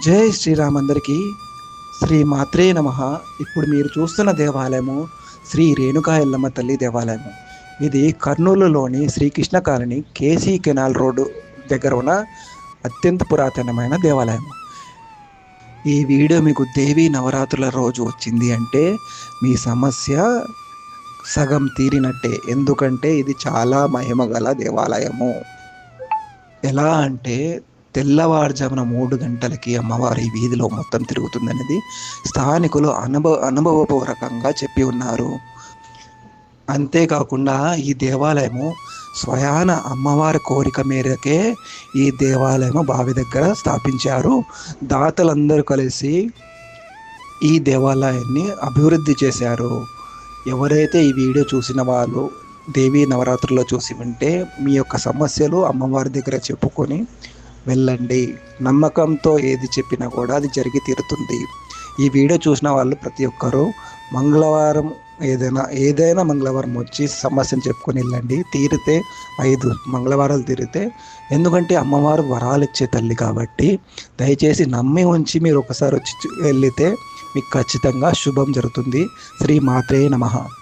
జై శ్రీరామ్ అందరికీ శ్రీ మాత్రే నమ. ఇప్పుడు మీరు చూస్తున్న దేవాలయము శ్రీ రేణుకా ఎల్లమ్మ తల్లి దేవాలయము. ఇది కర్నూలులోని Srikrishna colony KC canal road దగ్గర ఉన్న అత్యంత పురాతనమైన దేవాలయం ఈ వీడియో మీకు దేవి నవరాత్రుల రోజు వచ్చింది అంటే మీ సమస్య సగం తీరినట్టే. ఎందుకంటే ఇది చాలా మహిమ గల దేవాలయము. ఎలా అంటే తెల్లవారుజామున మూడు గంటలకి అమ్మవారి ఈ వీధిలో మొత్తం తిరుగుతుందనేది స్థానికులు అనుభవ అనుభవపూర్వకంగా చెప్పి ఉన్నారు. అంతేకాకుండా ఈ దేవాలయము స్వయాన అమ్మవారి కోరిక మేరకే ఈ దేవాలయము బావి దగ్గర స్థాపించారు. దాతలందరూ కలిసి ఈ దేవాలయాన్ని అభివృద్ధి చేశారు. ఎవరైతే ఈ వీడియో చూసిన వాళ్ళు దేవీ నవరాత్రుల్లో చూసి ఉంటే మీ యొక్క సమస్యలు అమ్మవారి దగ్గర చెప్పుకొని వెళ్ళండి. నమ్మకంతో ఏది చెప్పినా కూడా అది జరిగి తీరుతుంది. ఈ వీడియో చూసిన వాళ్ళు ప్రతి ఒక్కరూ మంగళవారం ఏదైనా ఏదైనా మంగళవారం వచ్చి సమస్యను చెప్పుకొని వెళ్ళండి. తీరితే ఐదు మంగళవారాలు తీరితే ఎందుకంటే అమ్మవారు వరాలు ఇచ్చే తల్లి కాబట్టి దయచేసి నమ్మి ఉంచి మీరు ఒకసారి వచ్చి చూ- మీకు ఖచ్చితంగా శుభం జరుగుతుంది. శ్రీ మాత్రే నమః.